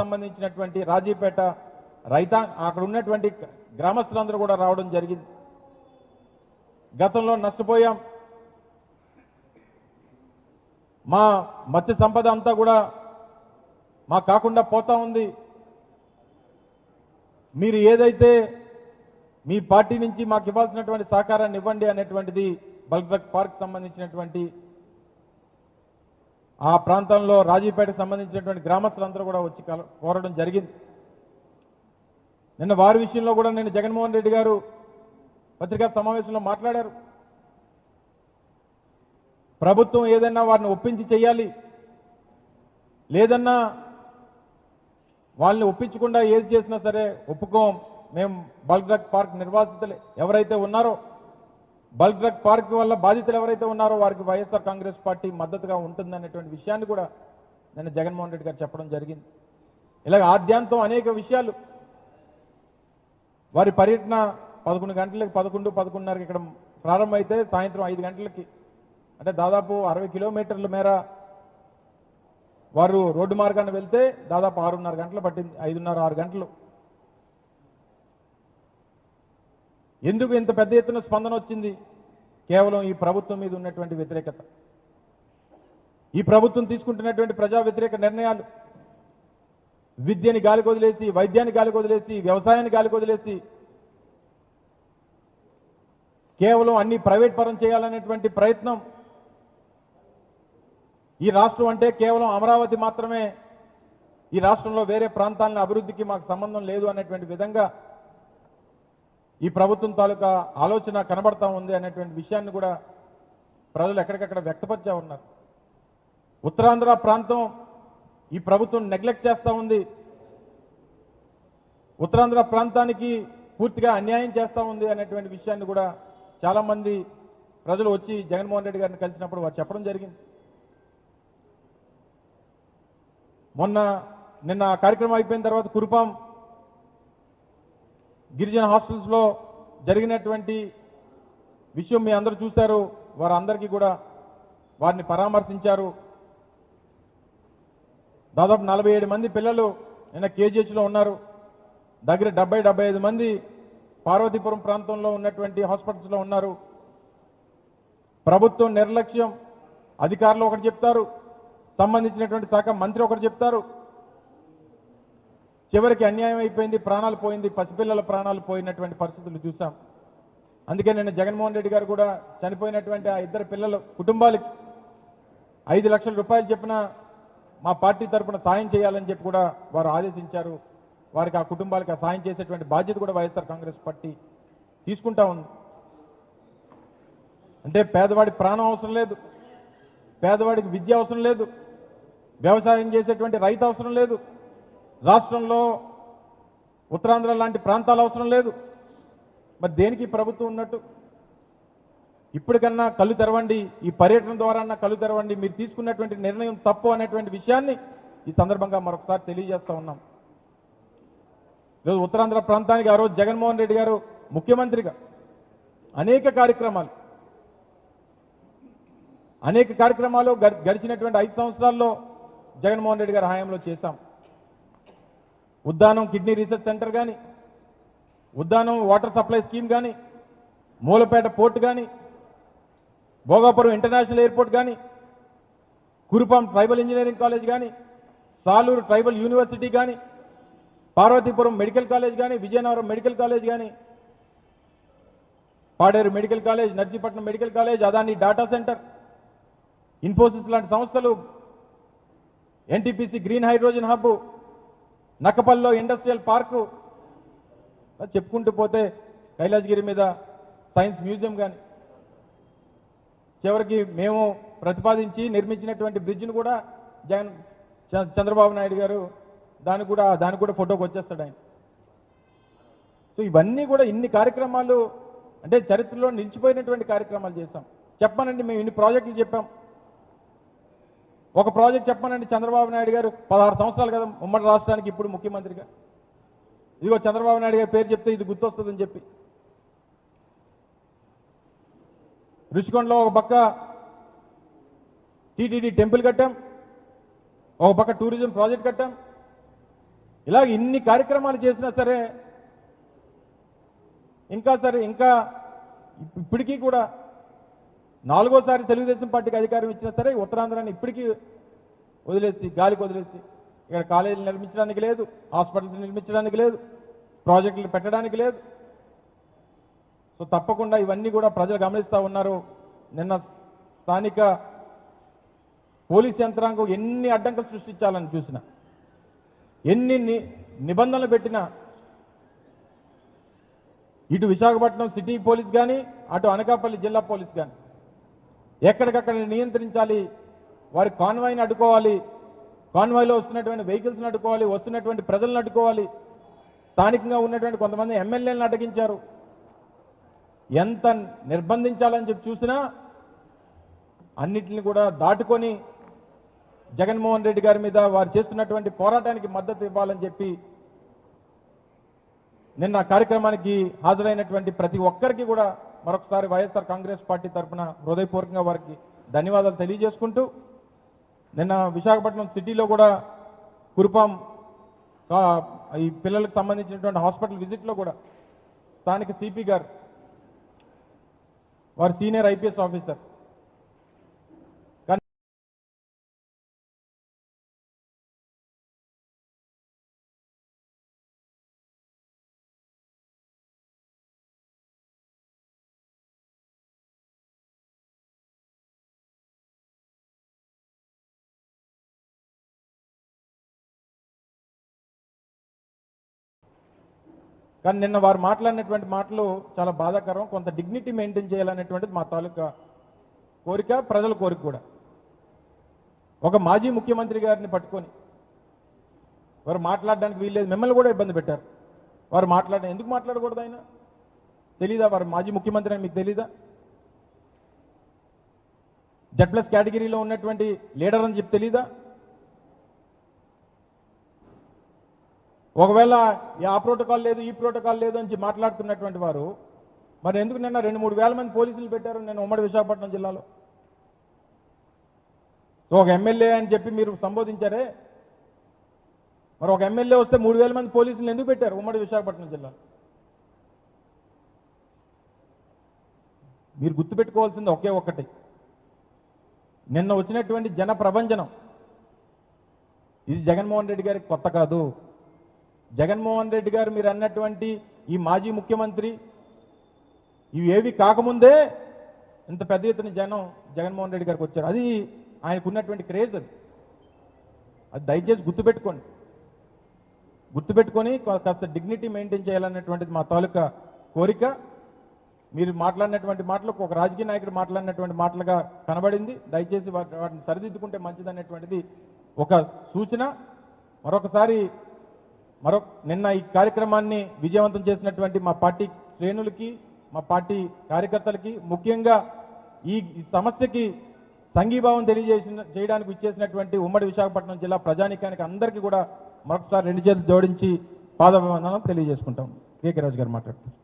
సంబంధించినటువంటి రాజీపేట రైతా అక్కడ ఉన్నటువంటి గ్రామస్తులందరూ కూడా రావడం జరిగింది. గతంలో నష్టపోయాం. మా మత్స్య సంపద అంతా కూడా మా కాకుండా పోతా ఉంది. మీరు ఏదైతే మీ పార్టీ నుంచి మాకు ఇవ్వాల్సినటువంటి సహకారాన్ని ఇవ్వండి అనేటువంటిది బల్క్డ్రగ్ పార్క్ సంబంధించినటువంటి ఆ ప్రాంతంలో రాజీపేట సంబంధించినటువంటి గ్రామస్తులందరూ కూడా వచ్చి కోరడం జరిగింది. నిన్న వారి విషయంలో కూడా నేను జగన్మోహన్ రెడ్డి గారు పత్రికా సమావేశంలో మాట్లాడారు. ప్రభుత్వం ఏదైనా వారిని ఒప్పించి చేయాలి లేదన్నా వాళ్ళని ఒప్పించకుండా ఏది చేసినా సరే ఒప్పుకోం. మేము బల్క్ పార్క్ నిర్వాసితులు. ఎవరైతే ఉన్నారో బల్క్ డ్రగ్ పార్క్ వల్ల బాధితులు ఎవరైతే ఉన్నారో వారికి వైఎస్ఆర్ కాంగ్రెస్ పార్టీ మద్దతుగా ఉంటుందనేటువంటి విషయాన్ని కూడా నేను జగన్మోహన్ రెడ్డి గారు చెప్పడం జరిగింది. ఇలాగ ఆద్యాంతం అనేక విషయాలు. వారి పర్యటన పదకొండు గంటలకి పదకొండు పదకొండున్నరకి ఇక్కడ ప్రారంభమైతే సాయంత్రం ఐదు గంటలకి. అంటే దాదాపు అరవై కిలోమీటర్ల మేర వారు రోడ్డు మార్గాన్ని వెళ్తే దాదాపు ఆరున్నర గంటలు పట్టింది ఐదున్నర ఆరు గంటలు. ఎందుకు ఇంత పెద్ద ఎత్తున స్పందన వచ్చింది? కేవలం ఈ ప్రభుత్వం మీద ఉన్నటువంటి వ్యతిరేకత. ఈ ప్రభుత్వం తీసుకుంటున్నటువంటి ప్రజా వ్యతిరేక నిర్ణయాలు. విద్యని గాలికి వదిలేసి వైద్యాన్ని గాలికి వదిలేసి వ్యవసాయాన్ని గాలికి వదిలేసి కేవలం అన్ని ప్రైవేట్ పరం చేయాలనేటువంటి ప్రయత్నం. ఈ రాష్ట్రం అంటే కేవలం అమరావతి మాత్రమే. ఈ రాష్ట్రంలో వేరే ప్రాంతాలను అభివృద్ధికి మాకు సంబంధం లేదు అనేటువంటి విధంగా ఈ ప్రభుత్వం తాలూకా ఆలోచన కనబడతా ఉంది అనేటువంటి విషయాన్ని కూడా ప్రజలు ఎక్కడికక్కడ వ్యక్తపరిచా ఉన్నారు. ఉత్తరాంధ్ర ప్రాంతం ఈ ప్రభుత్వం నెగ్లెక్ట్ చేస్తూ ఉంది. ఉత్తరాంధ్ర ప్రాంతానికి పూర్తిగా అన్యాయం చేస్తూ ఉంది అనేటువంటి విషయాన్ని కూడా చాలామంది ప్రజలు వచ్చి జగన్మోహన్ రెడ్డి గారిని కలిసినప్పుడు వారు చెప్పడం జరిగింది. మొన్న నిన్న ఆ కార్యక్రమం అయిపోయిన తర్వాత కురుపాం గిరిజన హాస్టల్స్లో జరిగినటువంటి విషయం మీ అందరూ చూశారు. వారందరికీ కూడా వారిని పరామర్శించారు. దాదాపు నలభై ఏడు మంది పిల్లలు నిన్న కేజీహెచ్లో ఉన్నారు. దగ్గర డెబ్బై డెబ్బై ఐదు మంది పార్వతీపురం ప్రాంతంలో ఉన్నటువంటి హాస్పిటల్స్లో ఉన్నారు. ప్రభుత్వం నిర్లక్ష్యం అధికారులు ఒకటి చెప్తారు. సంబంధించినటువంటి శాఖ మంత్రి ఒకటి చెప్తారు. చివరికి అన్యాయం అయిపోయింది ప్రాణాలు పోయింది పసిపిల్లల ప్రాణాలు పోయినటువంటి పరిస్థితులు చూసాం. అందుకే నేను జగన్మోహన్ రెడ్డి గారు కూడా చనిపోయినటువంటి ఆ ఇద్దరు పిల్లల కుటుంబాలకి ఐదు లక్షల రూపాయలు చెప్పిన మా పార్టీ తరపున సాయం చేయాలని చెప్పి కూడా వారు ఆదేశించారు. వారికి ఆ కుటుంబాలకు ఆ సాయం చేసేటువంటి బాధ్యత కూడా వైఎస్ఆర్ కాంగ్రెస్ పార్టీ తీసుకుంటా ఉంది. అంటే పేదవాడి ప్రాణం అవసరం లేదు పేదవాడికి విద్య అవసరం లేదు వ్యవసాయం చేసేటువంటి రైతు అవసరం లేదు రాష్ట్రంలో ఉత్తరాంధ్ర లాంటి ప్రాంతాలు అవసరం లేదు. మరి దేనికి ప్రభుత్వం ఉన్నట్టు? ఇప్పటికన్నా కళ్ళు తెరవండి ఈ పర్యటన ద్వారా అన్నా కళ్ళు తెరవండి మీరు తీసుకున్నటువంటి నిర్ణయం తప్పు అనేటువంటి విషయాన్ని ఈ సందర్భంగా మరొకసారి తెలియజేస్తా ఉన్నాం. ఈరోజు ఉత్తరాంధ్ర ప్రాంతానికి ఆ రోజు జగన్మోహన్ రెడ్డి గారు ముఖ్యమంత్రిగా అనేక కార్యక్రమాలు అనేక కార్యక్రమాలు గడిచినటువంటి ఐదు సంవత్సరాల్లో జగన్మోహన్ రెడ్డి గారి హయాంలో చేశాం. ఉద్దానం కిడ్నీ రీసెర్చ్ సెంటర్ కానీ ఉద్దానం వాటర్ సప్లై స్కీమ్ కానీ మూలపేట పోర్ట్ కానీ భోగాపురం ఇంటర్నేషనల్ ఎయిర్పోర్ట్ కానీ కురుపాం ట్రైబల్ ఇంజనీరింగ్ కాలేజ్ కానీ సాలూరు ట్రైబల్ యూనివర్సిటీ కానీ పార్వతీపురం మెడికల్ కాలేజ్ కానీ విజయనగరం మెడికల్ కాలేజ్ కానీ Paderu medical college Narsipatnam medical college Adani data centre Infosys లాంటి సంస్థలు ఎన్టీపీసీ గ్రీన్ హైడ్రోజన్ హబ్ నక్కపల్లిలో ఇండస్ట్రియల్ పార్కు. చెప్పుకుంటూ పోతే కైలాసగిరి మీద సైన్స్ మ్యూజియం కానీ చివరికి మేము ప్రతిపాదించి నిర్మించినటువంటి బ్రిడ్జ్ను కూడా జగన్ చ- చంద్రబాబు నాయుడు గారు దానికి కూడా దానికి కూడా ఫోటోకి వచ్చేస్తాడు ఆయన. సో ఇవన్నీ కూడా ఇన్ని కార్యక్రమాలు అంటే చరిత్రలో నిలిచిపోయినటువంటి కార్యక్రమాలు చేశాం. చెప్పానండి మేము ఇన్ని ప్రాజెక్టులు చెప్పాం. ఒక ప్రాజెక్ట్ చెప్పానండి చంద్రబాబు నాయుడు గారు. పదహారు సంవత్సరాలు కదా ఉమ్మడి రాష్ట్రానికి ఇప్పుడు ముఖ్యమంత్రిగా. ఇదిగో చంద్రబాబు నాయుడు గారి పేరు చెప్తే ఇది గుర్తొస్తుందని చెప్పి. రుషికొండలో ఒక పక్క టీటీడీ టెంపుల్ కట్టాం ఒక పక్క టూరిజం ప్రాజెక్ట్ కట్టాం. ఇలా ఇన్ని కార్యక్రమాలు చేసినా సరే ఇంకా సరే ఇంకా ఇప్పటికీ కూడా నాలుగోసారి తెలుగుదేశం పార్టీకి అధికారం ఇచ్చినా సరే ఉత్తరాంధ్రాన్ని ఇప్పటికీ వదిలేసి గాలికి వదిలేసి ఇక్కడ కాలేజీలు నిర్మించడానికి లేదు హాస్పిటల్స్ నిర్మించడానికి లేదు ప్రాజెక్టులు పెట్టడానికి లేదు. సో తప్పకుండా ఇవన్నీ కూడా ప్రజలు గమనిస్తూ ఉన్నారు. నిన్న స్థానిక పోలీస్ యంత్రాంగం ఎన్ని అడ్డంకులు సృష్టించాలని చూసిన ఎన్ని ని- నిబంధనలు పెట్టినా ఇటు విశాఖపట్నం సిటీ పోలీస్ కానీ అటు అనకాపల్లి జిల్లా పోలీస్ కానీ ఎక్కడికక్కడ నియంత్రించాలి? వారి కాన్వాయ్ని అడ్డుకోవాలి. కాన్వాయ్లో వస్తున్నటువంటి వెహికల్స్ని అడ్డుకోవాలి. వస్తున్నటువంటి ప్రజలను అడ్డుకోవాలి. స్థానికంగా ఉన్నటువంటి కొంతమంది ఎమ్మెల్యేలను అడ్డగించారు. ఎంత నిర్బంధించాలని చెప్పి చూసినా అన్నిటిని కూడా దాటుకొని జగన్మోహన్ రెడ్డి గారి మీద వారు చేస్తున్నటువంటి పోరాటానికి మద్దతు ఇవ్వాలని చెప్పి నిన్న కార్యక్రమానికి హాజరైనటువంటి ప్రతి ఒక్కరికి కూడా మరొకసారి వైఎస్ఆర్ కాంగ్రెస్ పార్టీ తరఫున హృదయపూర్వకంగా వారికి ధన్యవాదాలు తెలియజేసుకుంటూ నిన్న విశాఖపట్నం సిటీలో కూడా కురుపాం ఈ పిల్లలకు సంబంధించినటువంటి హాస్పిటల్ విజిట్లో కూడా స్థానిక సిపి గారు వారు సీనియర్ ఐపీఎస్ ఆఫీసర్ కానీ నిన్న వారు మాట్లాడినటువంటి మాటలు చాలా బాధాకరం. కొంత డిగ్నిటీ మెయింటైన్ చేయాలనేటువంటిది మా తాలూకా కోరిక ప్రజల కోరిక కూడా. ఒక మాజీ ముఖ్యమంత్రి గారిని పట్టుకొని వారు మాట్లాడడానికి వీల్లేదు. మిమ్మల్ని కూడా ఇబ్బంది పెట్టారు. వారు మాట్లాడ ఎందుకు మాట్లాడకూడదు ఆయన? తెలీదా? వారు మాజీ ముఖ్యమంత్రి అని మీకు తెలీదా? జెడ్ ప్లస్ కేటగిరీలో ఉన్నటువంటి లీడర్ అని చెప్పి తెలీదా? ఒకవేళ ఆ ప్రోటోకాల్ లేదు ఈ ప్రోటోకాల్ లేదు అని మాట్లాడుతున్నటువంటి వారు మరి ఎందుకు నిన్న రెండు మూడు వేల మంది పోలీసులు పెట్టారు నేను ఉమ్మడి విశాఖపట్నం జిల్లాలో? సో ఒక ఎమ్మెల్యే అని చెప్పి మీరు సంబోధించారే? మరి ఒక ఎమ్మెల్యే వస్తే మూడు వేల మంది పోలీసులు ఎందుకు పెట్టారు ఉమ్మడి విశాఖపట్నం జిల్లా మీరు గుర్తుపెట్టుకోవాల్సింది ఒకే ఒక్కటి. నిన్న వచ్చినటువంటి జన ప్రభంజనం. ఇది జగన్మోహన్ రెడ్డి గారికి కొత్త కాదు. జగన్మోహన్ రెడ్డి గారు మీరు అన్నటువంటి ఈ మాజీ ముఖ్యమంత్రి ఇవి ఏవి కాకముందే ఇంత పెద్ద ఎత్తున జనం జగన్మోహన్ రెడ్డి గారికి వచ్చారు. అది ఆయనకున్నటువంటి క్రేజ్ అది. అది దయచేసి గుర్తుపెట్టుకోండి. గుర్తుపెట్టుకొని కాస్త డిగ్నిటీ మెయింటైన్ చేయాలన్నటువంటిది మా తాలూకా కోరిక. మీరు మాట్లాడినటువంటి మాటలు ఒక రాజకీయ నాయకుడు మాట్లాడినటువంటి మాటలుగా కనబడింది. దయచేసి వాటి- వాటిని సరిదిద్దుకుంటే మంచిదనేటువంటిది ఒక సూచన. మరొకసారి మరొక నిన్న ఈ కార్యక్రమాన్ని విజయవంతం చేసినటువంటి మా పార్టీ శ్రేణులకి మా పార్టీ కార్యకర్తలకి ముఖ్యంగా ఈ సమస్యకి సంఘీభావం తెలియజేసిన చేయడానికి ఇచ్చేసినటువంటి ఉమ్మడి విశాఖపట్నం జిల్లా ప్రజానికానికి అందరికీ కూడా మరొకసారి రెండు చేతులు జోడించి పాదాభివందనం తెలియజేసుకుంటాం. కేకే రాజు గారు మాట్లాడుతారు